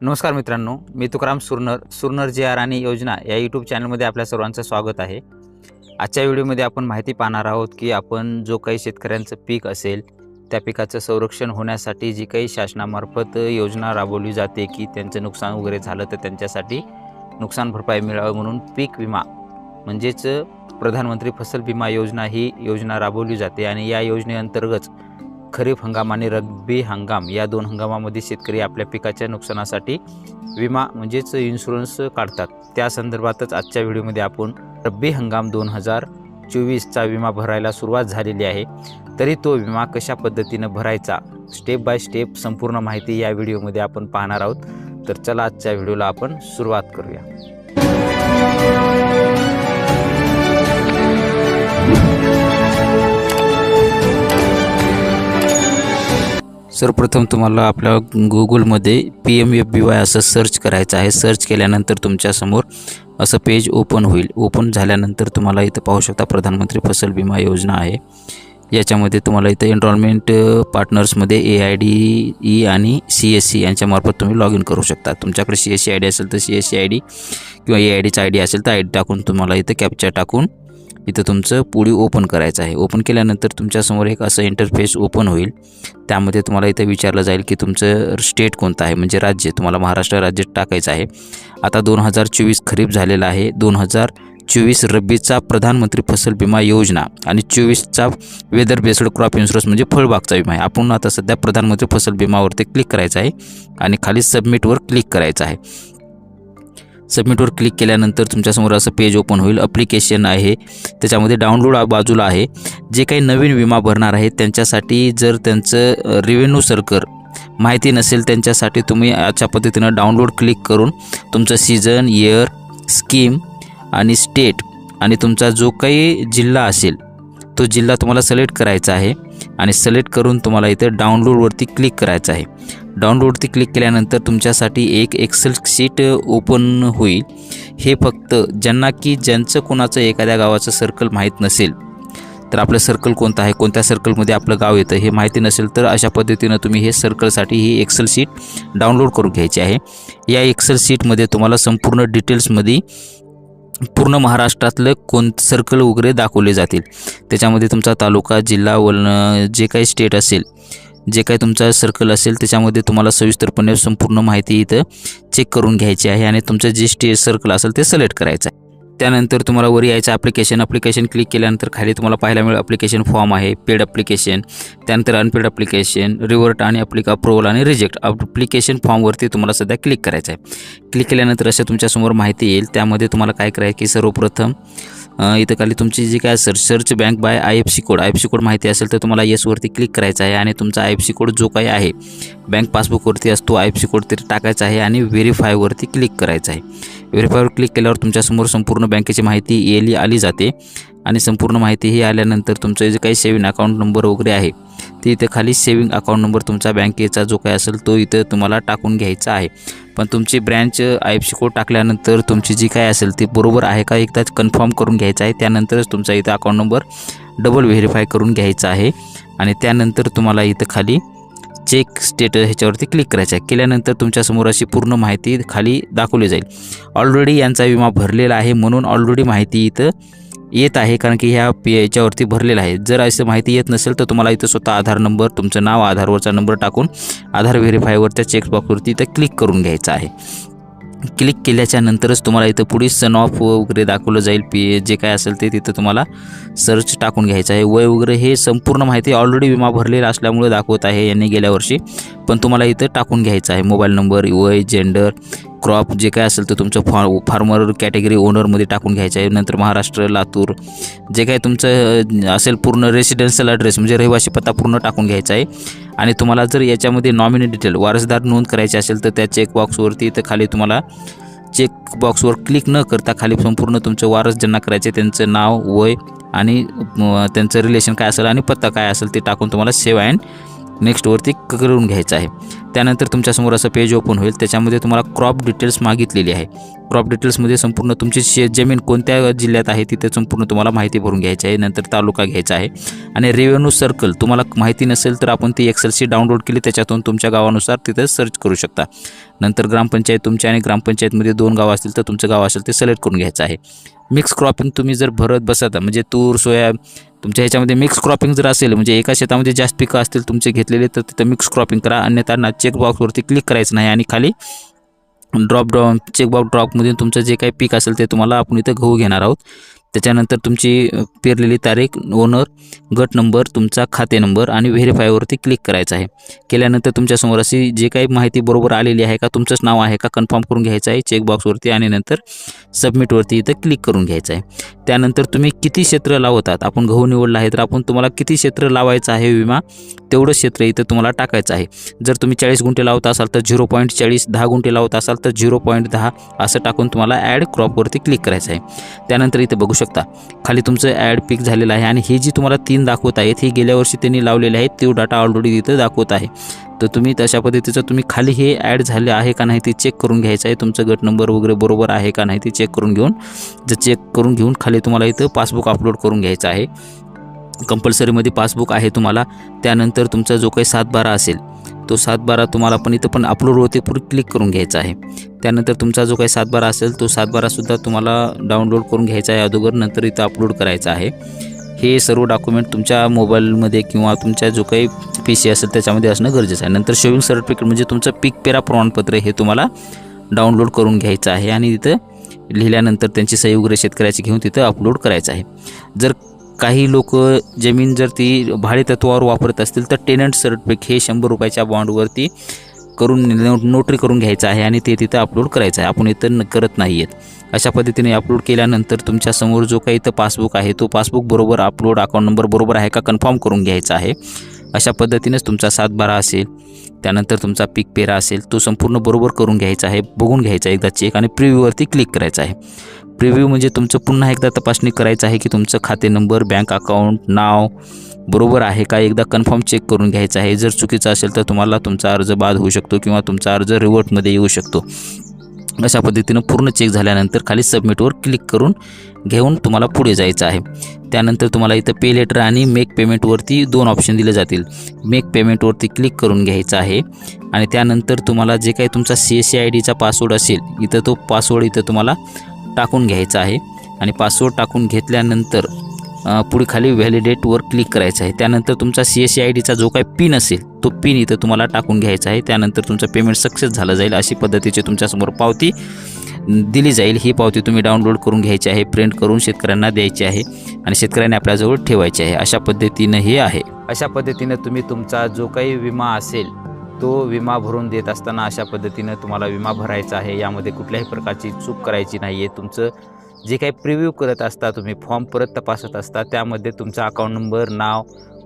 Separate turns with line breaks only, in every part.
नमस्कार मित्रांनो मी तुकाराम सुरनर सुरनर जे आर आणि योजना या यूट्यूब चॅनलमध्ये आपल्या सर्वांचं स्वागत आहे. आजच्या व्हिडिओमध्ये आपण माहिती पाहणार आहोत की आपण जो काही शेतकऱ्यांचं पीक असेल त्या पिकाचं संरक्षण होण्यासाठी जी काही शासनामार्फत योजना राबवली जाते की त्यांचं नुकसान वगैरे झालं तर त्यांच्यासाठी नुकसान भरपाई मिळावं म्हणून पीक विमा म्हणजेच प्रधानमंत्री फसल विमा योजना ही योजना राबवली जाते. आणि या योजनेअंतर्गत खरीप हंगाम आणि रब्बी हंगाम या दोन हंगामामध्ये शेतकरी आपल्या पिकाच्या नुकसानासाठी विमा म्हणजेच इन्शुरन्स काढतात. त्या संदर्भातच आजच्या व्हिडिओमध्ये आपण रब्बी हंगाम दोन हजार चोवीसचा विमा भरायला सुरुवात झालेली आहे. तरी तो विमा कशा पद्धतीनं भरायचा? स्टेप बाय स्टेप संपूर्ण माहिती या व्हिडिओमध्ये आपण पाहणार आहोत. तर चला आजच्या व्हिडिओला आपण सुरुवात करूया. सर्वप्रथम तुम्हाला आपल्या गुगलमध्ये P M F B Y असं सर्च करायचं आहे. सर्च केल्यानंतर तुमच्यासमोर असं पेज ओपन होईल. ओपन झाल्यानंतर तुम्हाला इथं पाहू शकता प्रधानमंत्री फसल विमा योजना आहे. याच्यामध्ये तुम्हाला इथं एनरोलमेंट पार्टनर्समध्ये ए आय डी ई आणि सी एस सी यांच्यामार्फत तुम्ही लॉग इन करू शकता. तुमच्याकडे C S C I D असेल तर C S C I D किंवा ए आय डीचा आय डी असेल तर आय डी टाकून तुम्हाला इथं कॅप्चा टाकून इथं तुमचं पुढी ओपन करायचं आहे. ओपन केल्यानंतर तुमच्यासमोर एक असं इंटरफेस ओपन होईल. त्यामध्ये तुम्हाला इथं विचारलं जाईल की तुमचं स्टेट कोणतं आहे? म्हणजे राज्य. तुम्हाला महाराष्ट्र राज्य टाकायचं आहे. आता दोन हजार चोवीस खरीप झालेला आहे. दोन हजार चोवीस रब्बीचा प्रधानमंत्री फसल विमा योजना आणि चोवीसचा वेदर बेस्ड क्रॉप इन्शुरन्स म्हणजे फळबागचा विमा आहे. आपण आता सध्या प्रधानमंत्री फसल विमावरती क्लिक करायचं आहे आणि खाली सबमिटवर क्लिक करायचं आहे. सबमिटवर क्लिक केल्यानंतर तुमच्यासमोर असं पेज ओपन होईल अप्लिकेशन आहे. त्याच्यामध्ये डाउनलोड बाजूला आहे. जे काही नवीन विमा भरणार आहेत त्यांच्यासाठी जर त्यांचं रेव्हेन्यू सर्कल माहिती नसेल त्यांच्यासाठी तुम्ही अशा पद्धतीनं डाउनलोड क्लिक करून तुमचं सीझन इयर स्कीम आणि स्टेट आणि तुमचा जो काही जिल्हा असेल तो जिल्हा तुम्हाला सिलेक्ट करायचा आहे. आणि सिलेक्ट करून तुम्हाला इथं डाउनलोडवरती क्लिक करायचं आहे. डाउनलोडवरती क्लिक केल्यानंतर तुमच्यासाठी एक एक्सेल शीट ओपन होईल. हे फक्त ज्यांना की ज्यांचं कोणाचं एखाद्या गावाचं सर्कल माहीत नसेल तर आपलं सर्कल कोणतं आहे कोणत्या सर्कलमध्ये आपलं गाव येतं हे माहिती नसेल तर अशा पद्धतीनं तुम्ही हे सर्कलसाठी ही एक्सेल शीट डाउनलोड करून घ्यायची आहे. या एक्सेल शीटमध्ये तुम्हाला संपूर्ण डिटेल्समध्ये पूर्ण महाराष्ट्रातलं कोण सर्कल वगैरे दाखवले जातील. त्याच्यामध्ये तुमचा तालुका जिल्हा वलन जे काही स्टेट असेल जे काही तुमचा सर्कल असेल त्याच्यामध्ये तुम्हाला सविस्तरपणे संपूर्ण माहिती इथं चेक करून घ्यायची आहे आणि तुमचं जे स्टे सर्कल असेल ते सिलेक्ट करायचं आहे. त्यानंतर तुम्हाला वर यायचं ॲप्लिकेशन ॲप्लिकेशन क्लिक केल्यानंतर खाली तुम्हाला पाहायला मिळेल ॲप्लिकेशन फॉर्म आहे पेड ॲप्लिकेशन त्यानंतर अनपेड ॲप्लिकेशन रिवर्ट आणि अप्लिक अप्रुव्हल आणि रिजेक्ट ॲप्लिकेशन फॉर्मवरती तुम्हाला सध्या क्लिक करायचं आहे. क्लिक केल्यानंतर अशा तुमच्यासमोर माहिती येईल. त्यामध्ये तुम्हाला काय करायचं की सर्वप्रथम इथं खाली तुमची जी काय search search bank by I F C code I F C code माहिती असेल तर तुम्हाला येसवरती क्लिक करायचं आहे आणि तुमचा आय एफ सी कोड जो काही आहे बँक पासबुकवरती असतो आय एफ सी कोड तरी टाकायचा आहे आणि व्हेरीफायवरती क्लिक करायचं आहे. व्हेरीफायवर क्लिक केल्यावर तुमच्यासमोर संपूर्ण बँकेची माहिती येली आली जाते आणि संपूर्ण माहिती ही आल्यानंतर तुमचं जे काही सेविंग अकाउंट नंबर वगैरे आहे ते इथं खाली सेविंग अकाउंट नंबर तुमचा बँकेचा जो काही असेल तो इथं तुम्हाला टाकून घ्यायचा आहे. पण तुमची branch I F C code टाकल्यानंतर तुमची जी काय असेल ती बरोबर आहे का? एकदा कन्फर्म करून घ्यायचं आहे. त्यानंतरच तुमचा इथं अकाउंट नंबर डबल व्हेरीफाय करून घ्यायचा आहे. आणि त्यानंतर तुम्हाला इथं खाली चेक स्टेटस ह्याच्यावरती क्लिक करायचं आहे. केल्यानंतर तुमच्यासमोर अशी पूर्ण माहिती खाली दाखवली जाईल. ऑलरेडी यांचा विमा भरलेला आहे म्हणून ऑलरेडी माहिती इथं येत आहे कारण की ह्या पी याच्यावरती भरलेलं आहे. जर असं माहिती येत नसेल तर तुम्हाला इथं स्वतः आधार नंबर तुमचं नाव आधारवरचा नंबर टाकून आधार व्हेरीफायवर त्या चेकबॉक्सवरती इथं क्लिक करून घ्यायचं आहे. क्लिक केल्याच्या नंतरच तुम्हाला इथं पुढे सन ऑफ वगैरे दाखवलं जाईल. पी जे काय असेल ते तिथं तुम्हाला सर्च टाकून घ्यायचं आहे. वय वगैरे हे संपूर्ण माहिती ऑलरेडी विमा भरलेला असल्यामुळे दाखवत आहे यांनी गेल्या वर्षी. पण तुम्हाला इथं टाकून घ्यायचं आहे. मोबाईल नंबर वय जेंडर क्रॉप जे काय असेल तर तुमचं फॉ फार्मर कॅटेगरी ओनरमध्ये टाकून घ्यायचं आहे. नंतर महाराष्ट्र लातूर जे काय तुमचं असेल पूर्ण रेसिडेन्शियल ॲड्रेस म्हणजे रहिवासी पत्ता पूर्ण टाकून घ्यायचा आहे. आणि तुम्हाला जर याच्यामध्ये नॉमिनी डिटेल वारसदार नोंद करायची असेल तर त्या चेकबॉक्सवरती इथं खाली तुम्हाला चेक बॉक्सवर क्लिक न करता खाली संपूर्ण तुमचं वारस ज्यांना करायचे त्यांचं नाव वय आणि त्यांचं रिलेशन काय असेल आणि पत्ता काय असेल ते टाकून तुम्हाला सेव्ह अँड नेक्स्टवरती करून घ्यायचं आहे. त्यानंतर तुमच्यासमोर असं पेज ओपन होईल. त्याच्यामध्ये तुम्हाला क्रॉप डिटेल्स मागितलेली आहे. क्रॉप डिटेल्समध्ये संपूर्ण तुमची शेत जमीन कोणत्या जिल्ह्यात आहे तिथे संपूर्ण तुम्हाला माहिती भरून घ्यायची आहे. नंतर तालुका घ्यायचा आहे. आणि रेव्हेन्यू सर्कल तुम्हाला माहिती नसेल तर आपण ती एक्सेलशी डाउनलोड केली त्याच्यातून तुमच्या गावानुसार तिथे सर्च करू शकता. नंतर ग्रामपंचायत तुमच्या आणि ग्रामपंचायतमध्ये दोन गावं असतील तर तुमचं गाव असेल ते सिलेक्ट करून घ्यायचं आहे. मिक्स क्रॉपिंग तुम्ही जर भरत बसत म्हणजे तूर सोया तुमच्या ह्याच्यामध्ये मिक्स क्रॉपिंग जर असेल म्हणजे एका शेतामध्ये जास्त पिकं असतील तुमचे घेतलेले तर तिथं मिक्स क्रॉपिंग करा. अन्यथा ना चेकबॉक्सवरती क्लिक करायचं नाही. आणि खाली ड्रॉप ड्रॉ चेकबॉक्स ड्रॉपमधून तुमचं जे काही पीक असेल ते तुम्हाला आपण इथं गहू घेणार आहोत. त्याच्यानंतर तुमची पेरलेली तारीख ओनर गट नंबर तुमचा खाते नंबर आणि व्हेरीफायवरती क्लिक करायचं आहे. केल्यानंतर तुमच्यासमोर अशी जे काही माहिती बरोबर आलेली आहे का तुमचंच नाव आहे का कन्फर्म करून घ्यायचं आहे चेकबॉक्सवरती आणि नंतर सबमिटवरती इथं क्लिक करून घ्यायचं आहे. त्यानंतर तुम्ही किती क्षेत्र लावतात? आपण गहू निवडला आहे तर आपण तुम्हाला किती क्षेत्र लावायचं आहे विमा? तेवढं क्षेत्र इथं तुम्हाला टाकायचं आहे. जर तुम्ही चाळीस गुंठे लावत असाल तर झिरो पॉईंट चाळीस दहा गुंठे लावत असाल तर झिरो पॉईंट दहा असं टाकून तुम्हाला ॲड क्रॉपवरती क्लिक करायचं आहे. त्यानंतर इथं बघू शकता. खाली तुमचं ॲड पिक झालेलं आहे आणि हे जी तुम्हाला तीन दाखवत आहेत हे गेल्या वर्षी त्यांनी लावलेले आहेत तो डाटा ऑलरेडी तिथं दाखवत आहे. तर तुम्ही तशा पद्धतीचं तुम्ही खाली हे ॲड झाले आहे का नाही ते चेक करून घ्यायचं आहे. तुमचं गट नंबर वगैरे बरोबर आहे का नाही ते चेक करून घेऊन जर चेक करून घेऊन खाली तुम्हाला इथं पासबुक अपलोड करून घ्यायचं आहे. कंपल्सरीमध्ये पासबुक आहे तुम्हाला. त्यानंतर तुमचा जो काही सातबारा असेल तो सातबारा तुम्हाला पण इथं पण अपलोड होते पूर्ण क्लिक करून घ्यायचा आहे. त्यानंतर तुमचा जो काही सातबारा असेल तो सातबारासुद्धा तुम्हाला डाउनलोड करून घ्यायचा आहे अगोदर नंतर इथं अपलोड करायचा आहे. हे सर्व डॉक्युमेंट तुमच्या मोबाईलमध्ये किंवा तुमच्या जो काही पी सी असेल त्याच्यामध्ये असणं गरजेचं आहे. नंतर शेविंग सर्टिफिकेट म्हणजे तुमचं पीक पेरा प्रमाणपत्र हे तुम्हाला डाउनलोड करून घ्यायचं आहे आणि तिथं लिहिल्यानंतर त्यांची सही वगैरे शेतकऱ्याची घेऊन तिथं अपलोड करायचं आहे. जर काही लोक जमीन जर ती भाडेतत्वावर वापरत असतील तर टेनंट सर्टिफिकेट हे शंभर रुपयाच्या बॉन्डवरती करून नो- नोटरी करून घ्यायचं आहे आणि ते तिथं अपलोड करायचं आहे. आपण इथं करत नाही आहेत अशा पद्धतीने अपलोड केल्यानंतर तुमच्यासमोर जो काही इथं पासबुक आहे तो पासबुक बरोबर अपलोड अकाउंट नंबर बरोबर आहे का कन्फर्म करून घ्यायचा आहे. अशा पद्धतीनेच तुमचा सातबारा असेल त्यानंतर तुमचा पीक पेरा असेल तो संपूर्ण बरोबर करून घ्यायचा आहे बघून घ्यायचा आहे एकदा चेक आणि प्रिव्ह्यूवरती क्लिक करायचा आहे. प्रिव्ह्यू म्हणजे तुमचं पुन्हा एकदा तपासणी करायचं आहे की तुमचं खाते नंबर बँक अकाउंट नाव बरोबर आहे का? एकदा कन्फर्म चेक करून घ्यायचं आहे. जर चुकीचं असेल तर तुम्हाला तुमचा अर्ज बाद होऊ शकतो किंवा तुमचा अर्ज रिवर्टमध्ये येऊ शकतो. अशा पद्धतीनं पूर्ण चेक झाल्यानंतर खाली सबमिटवर क्लिक करून घेऊन तुम्हाला पुढे जायचं आहे. त्यानंतर तुम्हाला इथं पे लेटर आणि मेक पेमेंटवरती दोन ऑप्शन दिले जातील. मेक पेमेंटवरती क्लिक करून घ्यायचं आहे. आणि त्यानंतर तुम्हाला जे काही तुमचा सी एस सी आय डीचा पासवर्ड असेल इथं तो पासवर्ड इथं तुम्हाला टाकून घ्यायचा आहे आणि पासवर्ड टाकून घेतल्यानंतर पुढे खाली व्हॅलिडेटवर क्लिक करायचं आहे. त्यानंतर तुमचा सी एस सी आय डीचा जो काही पिन असेल तो पिन इथं तुम्हाला टाकून घ्यायचा आहे. त्यानंतर तुमचं पेमेंट सक्सेस झालं जाईल अशी पद्धतीची तुमच्यासमोर पावती दिली जाईल. ही पावती तुम्ही डाउनलोड करून घ्यायची आहे प्रिंट करून शेतकऱ्यांना द्यायची आहे आणि शेतकऱ्यांनी आपल्याजवळ ठेवायची आहे. अशा पद्धतीनं हे आहे. अशा पद्धतीनं तुम्ही तुमचा जो काही विमा असेल तो विमा भरून देत असताना अशा पद्धतीनं तुम्हाला विमा भरायचा आहे. यामध्ये कुठल्याही प्रकारची चूक करायची नाही आहे तुमचं जे काही प्रिव्ह्यू करत असता तुम्ही फॉर्म परत तपासत असता त्यामध्ये तुमचा अकाउंट नंबर नाव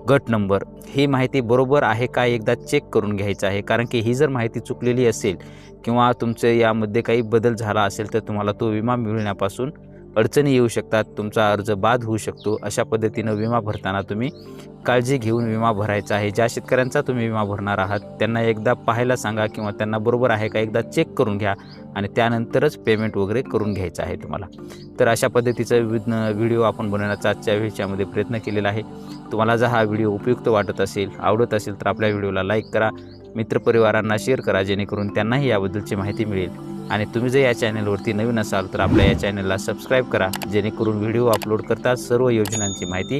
गट नंबर ही माहिती बरोबर आहे का? एकदा चेक करून घ्यायचं आहे. कारण की ही जर माहिती चुकलेली असेल किंवा तुमचं यामध्ये काही बदल झाला असेल तर तुम्हाला तो विमा मिळण्यापासून अडचणी येऊ शकतात तुमचा अर्ज बाद होऊ शकतो अशा पद्धतीनं विमा भरताना तुम्ही काळजी घेऊन विमा भरायचा आहे. ज्या शेतकऱ्यांचा तुम्ही विमा भरणार आहात त्यांना एकदा पाहायला सांगा किंवा त्यांना बरोबर आहे का एकदा चेक करून घ्या आणि त्यानंतरच पेमेंट वगैरे करून घ्यायचं आहे तुम्हाला. तर अशा पद्धतीचा विविध व्हिडिओ आपण बनवण्याचा आजच्या वेळच्यामध्ये प्रयत्न केलेला आहे. तुम्हाला जर हा व्हिडिओ उपयुक्त वाटत असेल आवडत असेल तर आपल्या व्हिडिओला लाईक करा मित्रपरिवारांना शेअर करा जेणेकरून त्यांनाही याबद्दलची माहिती मिळेल. आणि तुम्ही जर या चॅनलवरती नवीन असाल तर आपल्या या चॅनलला सबस्क्राईब करा. जेणेकरून व्हिडिओ अपलोड करता सर्व योजनांची माहिती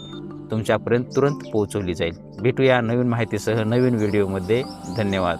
तुमच्यापर्यंत तुरंत पोहोचवली जाईल. भेटूया नवीन माहितीसह नवीन व्हिडिओमध्ये. धन्यवाद.